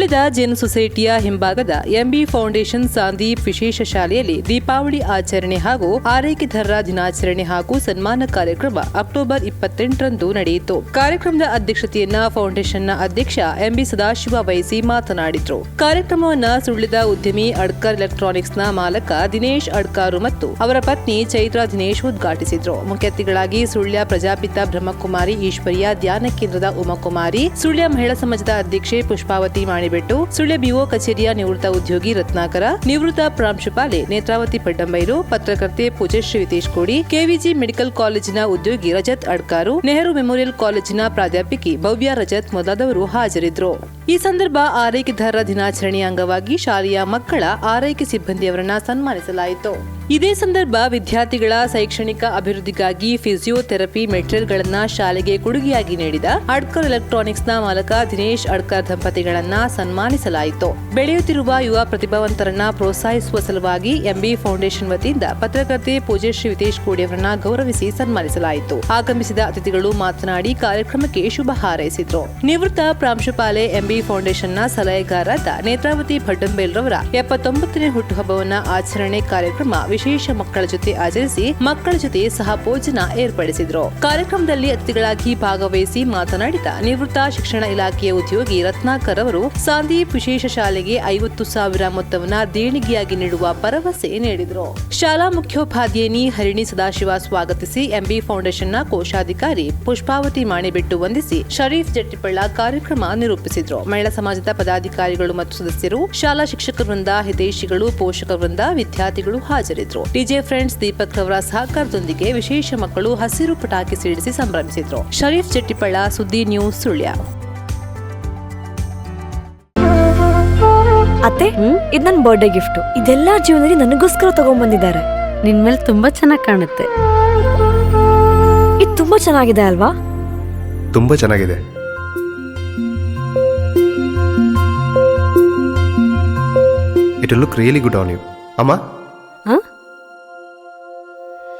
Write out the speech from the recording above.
ಸುಳ್ಯದ ಜೇನು ಸೊಸೈಟಿಯ ಹಿಂಭಾಗದ MB foundation ಸಾಂದೀಪ್ ವಿಶೇಷ ಶಾಲೆಯಲ್ಲಿ ದೀಪಾವಳಿ ಆಚರಣೆ ಹಾಗೂ ಆರೈಕೆದಾರರ ದಿನಾಚರಣೆ ಹಾಗೂ ಸನ್ಮಾನ ಕಾರ್ಯಕ್ರಮ ಅಕ್ಟೋಬರ್ ಇಪ್ಪತ್ತೆಂಟರಂದು ನಡೆಯಿತು. ಕಾರ್ಯಕ್ರಮದ ಅಧ್ಯಕ್ಷತೆಯನ್ನ ಫೌಂಡೇಶನ್ನ ಅಧ್ಯಕ್ಷ ಎಂಬಿ ಸದಾಶಿವ ವಹಿಸಿ ಮಾತನಾಡಿದ್ರು. ಕಾರ್ಯಕ್ರಮವನ್ನ ಸುಳ್ಳಿದ ಉದ್ಯಮಿ ಅಡ್ಕರ್ ಎಲೆಕ್ಟ್ರಾನಿಕ್ಸ್ನ ಮಾಲಕ ದಿನೇಶ್ ಅಡ್ಕಾರು ಮತ್ತು ಅವರ ಪತ್ನಿ ಚೈತ್ರಾ ದಿನೇಶ್ ಉದ್ಘಾಟಿಸಿದ್ರು. ಮುಖ್ಯ ಅತಿಥಿಗಳಾಗಿ ಸುಳ್ಯ ಪ್ರಜಾಪಿತ ಬ್ರಹ್ಮಕುಮಾರಿ ಈಶ್ವರಿಯ ಧ್ಯಾನ ಕೇಂದ್ರದ ಉಮಾಕುಮಾರಿ, ಸುಳ್ಯ ಮಹಿಳಾ ಸಮಾಜದ ಅಧ್ಯಕ್ಷೆ ಪುಷ್ಪಾವತಿ ಮಾಣಿಬೆಟ್ಟು ಸುಳ್ಯ ಬಿಒ ಕಚೇರಿಯ ನಿವೃತ್ತ ಉದ್ಯೋಗಿ ರತ್ನಾಕರ, ನಿವೃತ್ತ ಪ್ರಾಂಶುಪಾಲೆ ನೇತ್ರಾವತಿ ಪಡ್ಡಂಬೈರು ಪತ್ರಕರ್ತೆ ಪೂಜಶ್ರೀ ವಿತೇಶ್ ಕೋಡಿ, ಕೆವಿಜಿ ಮೆಡಿಕಲ್ ಕಾಲೇಜಿನ ಉದ್ಯೋಗಿ ರಜತ್ ಅಡ್ಕಾರು, ನೆಹರು ಮೆಮೋರಿಯಲ್ ಕಾಲೇಜಿನ ಪ್ರಾಧ್ಯಾಪಕಿ ಭವ್ಯ ರಜತ್ ಮೊದಲಾದವರು ಹಾಜರಿದ್ದರು. ಈ ಸಂದರ್ಭ ಆರೈಕೆದಾರರ ದಿನಾಚರಣೆಯ ಅಂಗವಾಗಿ ಶಾಲೆಯ ಮಕ್ಕಳ ಆರೈಕೆ ಸಿಬ್ಬಂದಿಯವರನ್ನ ಸನ್ಮಾನಿಸಲಾಯಿತು. ಇದೇ ಸಂದರ್ಭ ವಿದ್ಯಾರ್ಥಿಗಳ ಶೈಕ್ಷಣಿಕ ಅಭಿವೃದ್ಧಿಗಾಗಿ ಫಿಸಿಯೋಥೆರಪಿ ಮೆಟೀರಿಯಲ್ಗಳನ್ನ ಶಾಲೆಗೆ ಕೊಡುಗೆಯಾಗಿ ನೀಡಿದ ಅಡ್ಕರ್ ಎಲೆಕ್ಟ್ರಾನಿಕ್ಸ್ನ ಮಾಲಕ ದಿನೇಶ್ ಅಡ್ಕರ್ ದಂಪತಿಗಳನ್ನ ಸನ್ಮಾನಿಸಲಾಯಿತು. ಬೆಳೆಯುತ್ತಿರುವ ಯುವ ಪ್ರತಿಭಾವಂತರನ್ನ ಪ್ರೋತ್ಸಾಹಿಸುವ ಸಲುವಾಗಿ ಎಂಬಿ ಫೌಂಡೇಶನ್ ವತಿಯಿಂದ ಪತ್ರಕರ್ತೆ ಪೂಜಶ್ರೀ ವಿತೇಶ್ ಕೋಡಿ ಅವರನ್ನ ಗೌರವಿಸಿ ಸನ್ಮಾನಿಸಲಾಯಿತು. ಆಗಮಿಸಿದ ಅತಿಥಿಗಳು ಮಾತನಾಡಿ ಕಾರ್ಯಕ್ರಮಕ್ಕೆ ಶುಭ ಹಾರೈಸಿದ್ರು. ನಿವೃತ್ತ ಪ್ರಾಂಶುಪಾಲೆ ಎಂಬಿ ಫೌಂಡೇಶನ್ನ ಸಲಹೆಗಾರರಾದ ನೇತ್ರಾವತಿ ಭಡ್ಡಂಬೇಲ್ರವರ ಎಪ್ಪತ್ತೊಂಬತ್ತನೇ ಹುಟ್ಟುಹಬ್ಬವನ್ನ ಆಚರಣೆ ಕಾರ್ಯಕ್ರಮ ವಿಶೇಷ ಮಕ್ಕಳ ಜೊತೆ ಆಚರಿಸಿ ಮಕ್ಕಳ ಜೊತೆ ಸಹ ಭೋಜನ ಏರ್ಪಡಿಸಿದ್ರು. ಕಾರ್ಯಕ್ರಮದಲ್ಲಿ ಅತಿಥಿಗಳಾಗಿ ಭಾಗವಹಿಸಿ ಮಾತನಾಡಿದ ನಿವೃತ್ತ ಶಿಕ್ಷಣ ಇಲಾಖೆಯ ಉದ್ಯೋಗಿ ರತ್ನಾಕರ್ ಅವರು, ಸಂದೀಪ್ ವಿಶೇಷ ಶಾಲೆಗೆ ಐವತ್ತು ಸಾವಿರ ಮೊತ್ತವನ್ನ ದೇಣಿಗೆಯಾಗಿ ನೀಡುವ ಭರವಸೆ ನೀಡಿದರು. ಶಾಲಾ ಮುಖ್ಯೋಪಾಧ್ಯಾಯಿನಿ ಹರಿಣಿ ಸದಾಶಿವ ಸ್ವಾಗತಿಸಿ ಎಂಬಿ ಫೌಂಡೇಶನ್ನ ಕೋಶಾಧಿಕಾರಿ ಪುಷ್ಪಾವತಿ ಮಾಣಿಬೆಟ್ಟು ವಂದಿಸಿ ಶರೀಫ್ ಜಟ್ಟಿಪಳ್ಳ ಕಾರ್ಯಕ್ರಮ ನಿರೂಪಿಸಿದ್ರು. ಮಹಿಳಾ ಸಮಾಜದ ಪದಾಧಿಕಾರಿಗಳು ಮತ್ತು ಸದಸ್ಯರು, ಶಾಲಾ ಶಿಕ್ಷಕ ವೃಂದ ಹಿತೈಷಿಗಳು ಪೋಷಕ ವೃಂದ ವಿದ್ಯಾರ್ಥಿಗಳು ಹಾಜರಿದ್ದರು. ಡಿಜೆ ಫ್ರೆಂಡ್ಸ್ ದೀಪಕ್ ಅವರ ಸಹಕಾರದೊಂದಿಗೆ ವಿಶೇಷ ಮಕ್ಕಳು ಹಸಿರು ಪಟಾಕಿ ಸಿಡಿಸಿ ಸಂಭ್ರಮಿಸಿದ್ರು. ಶರೀಫ್ ಜಟ್ಟಿಪಳ್ಳ ಸುದ್ದಿ ನ್ಯೂಸ್ ಸುಳ್ಯ. ಅತ್ತೆ ಇದು ನನ್ನ ಬರ್ಡೇ ಗಿಫ್ಟ್ ಇದೆಲ್ಲ ಜೀವನದಲ್ಲಿ ನನಗೋಸ್ಕರ ತಗೊಂಡ್ಬಂದಿದ್ದಾರೆ ನಿನ್ ಮೇಲೆ ತುಂಬಾ ಚೆನ್ನಾಗಿ ಕಾಣುತ್ತೆ. ಇದು ತುಂಬಾ ಚೆನ್ನಾಗಿದೆ ಅಲ್ವಾ? ತುಂಬಾ ಚೆನ್ನಾಗಿದೆ. It look really good on you ಅಮ್ಮ?